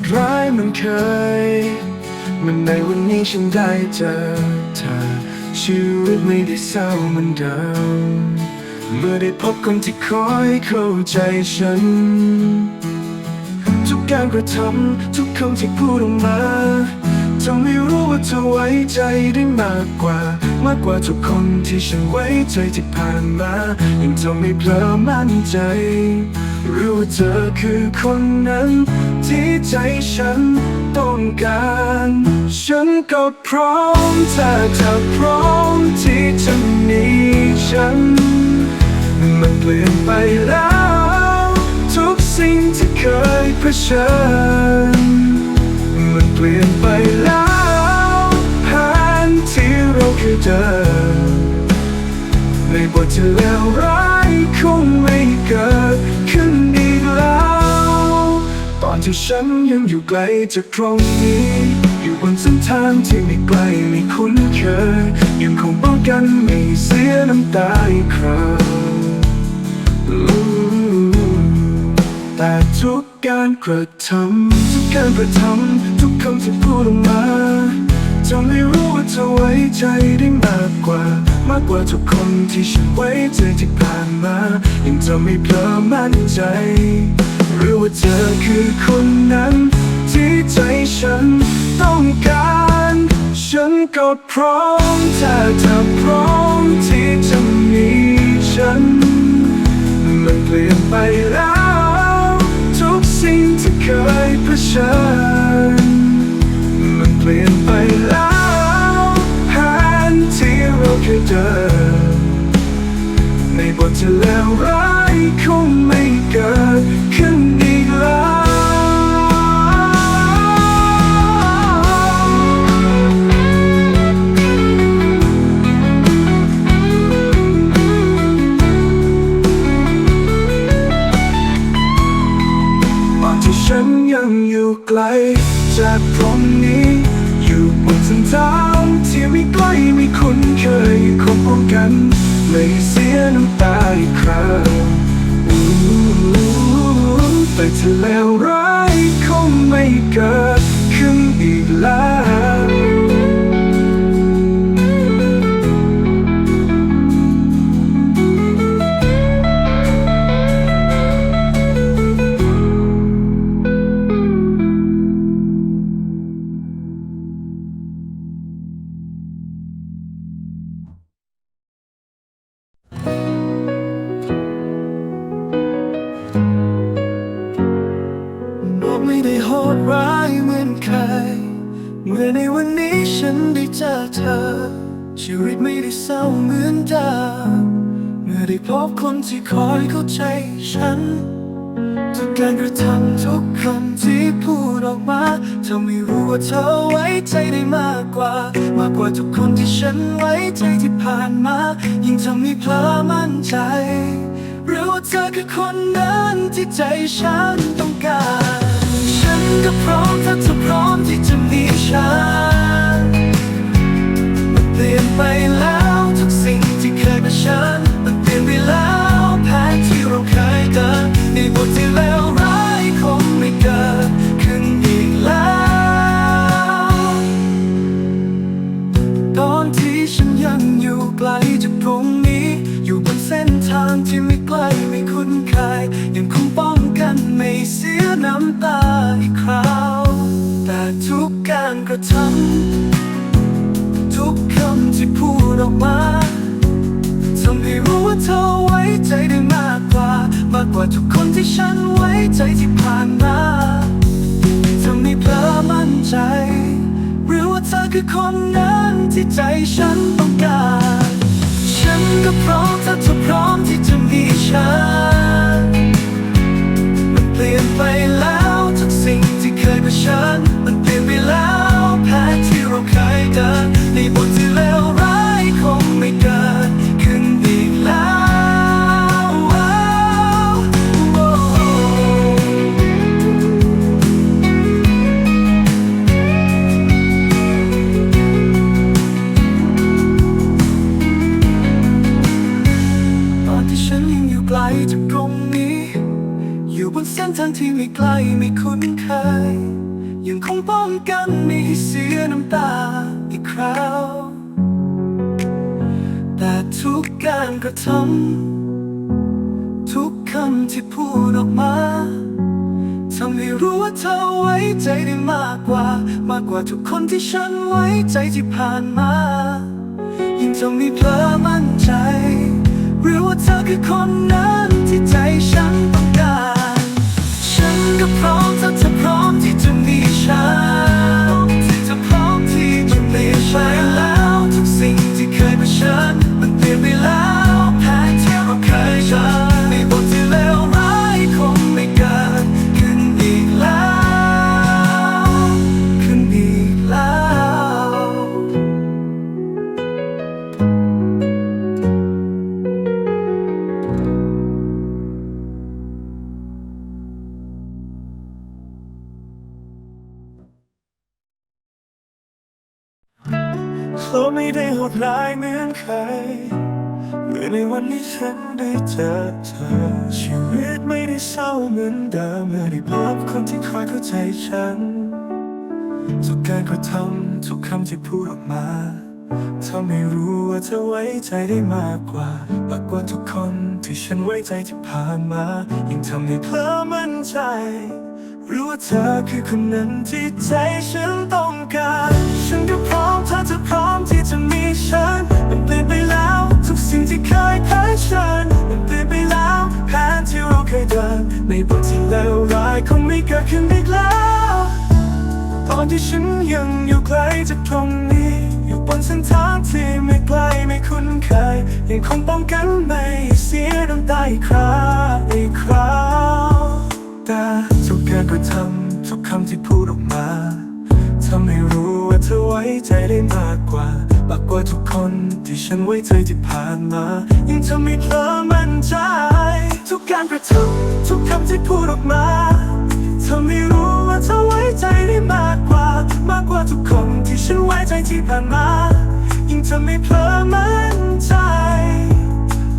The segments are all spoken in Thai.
ดร้ายเหมันเคย มันในวันนี้ฉันได้เจอเธอ ชีวิตไม่ได้เศร้าเหมือนเดิม เมื่อได้พบคนที่คอยเข้าใจฉัน ทุกการกระทำทุกคำที่พูดออกมาทำให้รู้ว่าเธอไว้ใจได้มากกว่า มากกว่าทุกคนที่ฉันไว้ใจที่ผ่านมา ยังทำให้เพลอมั่นใจ รู้เธอคือคนนั้น ที่ใจฉันต้องการ ฉันก็พร้อมถ้าเธอพร้อมที่จะมีฉัน มันเปลี่ยนไปแล้ว ทุกสิ่งที่เคยเผชิญมันเปลี่ยนไปแล้วแผนที่เราเคยเดินในบทที่เลวร้ายคงไม่เกิด แล้ว ตอนที่ฉันยังอยู่ไกลจากตรงนี้ อยู่บนเส้นทางที่ไม่ไกลไม่คุ้นเคย ยังคงป้องกันไม่เสียน้ำตาอีกครั้งแต่ทุกการกระทำทุกการกระทำทุกคำที่พูดออกมา ทำให้รู้ว่าเธอไว้ใจได้มากกว่า มากกว่าทุกคนที่ฉันไว้ใจที่ผ่านมา ยังจะไม่เพลอมั่นใจ หรือว่าเธอคือคนนั้น ที่ใจฉันต้องการ ฉันก็พร้อมถ้าเธอพร้อมที่จะมีฉัน มันเปลี่ยนไปแล้ว ทุกสิ่งที่เคยเผชิญ เปลี่ยนไปแล้วแผนที่เราเคยเดินในบทที่เลวร้ายคงไม่เกิดขึ้นันไม่เสียน้ำตาอีกครั้งอู้แต่ที่เลวร กไม่ได้โหดร้ายเหมือนใคร เมื่อในวันนี้ฉันได้เจอเธอ ชีวิตไม่ได้เศร้าเหมือนเดิมเมื่อได้พบคนที่คอยเข้าใจฉัน ทุกการกระทำทุกคำที่พูดออกมาทำให้รู้ว่าเธอไว้ใจได้มากกว่า มากกว่าทุกคนที่ฉันไว้ใจที่ผ่านมา ยิ่งทำให้เพลอมั่นใจหรือว่าเธอคือคนนั้นที่ใจฉันต้องการ ก็พร้อมถ้าเธอพร้อมที่จะมีฉันมันเปลี่ยนไปแล้วทุกสิ่งที่เคยเป็นฉัน น้ำตาอีกคราว แต่ทุกการกระทำทุกคำที่พูดออกมาทำให้รู้ว่าเธอไว้ใจได้มากกว่า มากกว่าทุกคนที่ฉันไว้ใจที่ผ่านมาทำให้เพลอมั่นใจ หรือว่าเธอคือคนนั้นที่ใจฉันต้องการ ฉันก็พร้อมถ้าเธอพร้อมที่จะมีฉัน ลี่ยนไปแล้วทุกสิ่งที่เคยเผชิญมันเปลี่ยนไปแล้วแผนที่เราเคยเดินในบทที่เลวร้ายคงไม่เกิดขึ้นอีกแล้วว้าวโอ้โอ้ตอนที่ฉันยังอยู่ไกลจากตรงนี้ นเส้นทางที่ไม่ไกลไม่คุ้นเคย ยังคงป้องกันไม่ให้เสียน้ำตาอีกคราว แต่ทุกการกระทำทุกคำที่พูดออกมาทำให้รู้ว่าเธอไว้ใจได้มากกว่า มากกว่าทุกคนที่ฉันไว้ใจที่ผ่านมา ยิ่งจะมีเพลอมั่นใจ หรือว่าเธอคือคนนั้นที่ใจฉันต้องการ ก็พร้อมถ้าเธอพร้อมที่จะมีฉัน ด้โหดร้ายเหมือนเคยเมื่อในวันที่ฉันได้เจอเธอ ชีวิตไม่ได้เศร้าเหมือนเดิมเมื่อได้พบคนที่คอยเข้าใจฉัน ทุกการกระทำทุกคำที่พูดออกมาทำให้รู้ว่าเธอไว้ใจได้มากกว่ามากกว่าทุกคนที่ฉันไว้ใจที่ผ่านมา ยิ่งทำให้เพลอมั่นใจ รู้ว่าเธอคือคนนั้นที่ใจฉันต้อง ในบทที่เลวร้ายคงไม่เกิดขึ้นอีกแล้ว ตอนที่ฉันยังอยู่ไกลจากตรงนี้ อยู่บนเส้นทางที่ไม่ไกลไม่คุ้นเคย ยังคงป้องกันไม่เสียน้ำตาอีกคราอีกคราวแต่ทุกการกระทำทุกคำที่พูดออกมาทำให้รู้ว่าเธอไว้ใจได้มากกว่ามากกว่าทุกคนที่ฉันไว้ใจที่ผ่านมายิ่งทำให้เธอมั่นใจ ทุกการกระทำ ทุกคำที่พูดออกมาเธอไม่รู้ว่าเธอไว้ใจได้มากกว่า มากกว่าทุกคนที่ฉันไว้ใจที่ผ่านมา ยิ่งเธอไม่เพลอมั่นใจ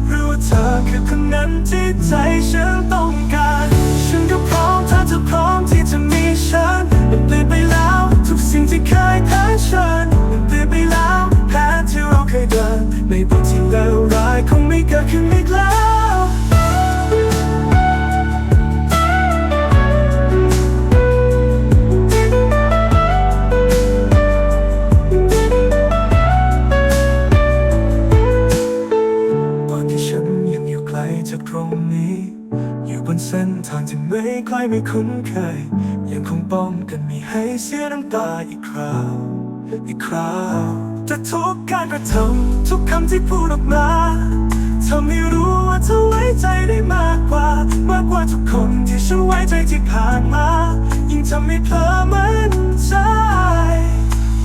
รู้ว่าเธอคือคนนั้นที่ใจฉันต้องการ ฉันก็พร้อมถ้าเธอพร้อมที่จะมีฉันมันเปลี่ยน ไม่ใกล้ไม่คุ้นเคย ยังคงป้องกันไม่ให้เสียน้ำตาอีกคราวอีกคราวแต่ทุกการกระทำทุกคำที่พูดออกมาทำให้รู้ว่าเธอไว้ใจได้มากกว่า มากกว่าทุกคนที่ฉันไว้ใจที่ผ่านมา ยิ่งทำให้เธอมั่นใจ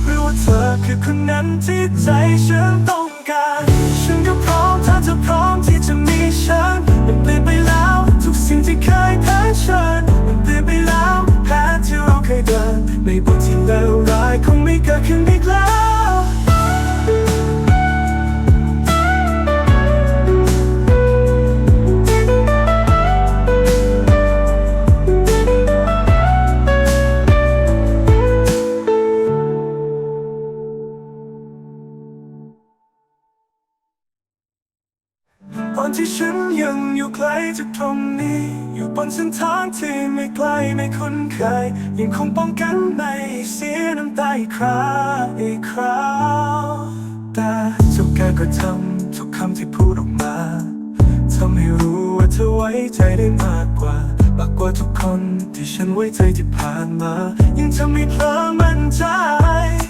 รู้ว่าเธอคือคนนั้นที่ใจฉันต้องการ ฉันก็พร้อมถ้าเธอพร้อมที่จะมีฉันมันเปลี่ยนไปแล้ว สิ่งที่เคยแพ้ฉันมันเปลี่ย อนที่ฉันยังอยู่ไกลจากตรงนี้ อยู่บนเส้นทางที่ไม่ไกลไม่คุ้นเคย ยังคงป้องกันไม่ให้เสียน้ำตาอีกคราอีกคราวแต่ทุกการกระทำทุกคำที่พูดออกมาทำให้รู้ว่าเธอไว้ใจได้มากกว่ามากกว่าทุกคนที่ฉันไว้ใจที่ผ่านมา ยังทำให้เพลอมั่นใจ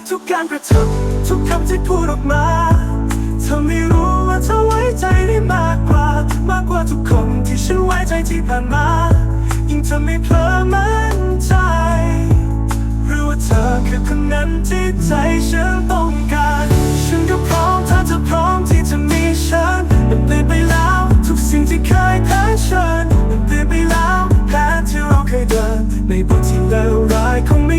ทุกการกระทำทุกคำที่พูดออกมาเธอไม่รู้ เธอไว้ใจได้มากกว่า มากกว่าทุกคนที่ฉันไว้ใจที่ผ่านมา ยิ่งเธอไม่เพลอมั่นใจรู้ว่าเธอคือคนนั้นที่ใจฉันต้องการ ฉันก็พร้อมถ้าเธอพร้อมที่จะมีฉันมันเปลี่ยนไปแล้ว ทุกสิ่งที่เคยแพ้ฉันมันเปลี่ยนไปแล้วแผนที่เราเคยเดินในบทที่เลวร้ายคงไม่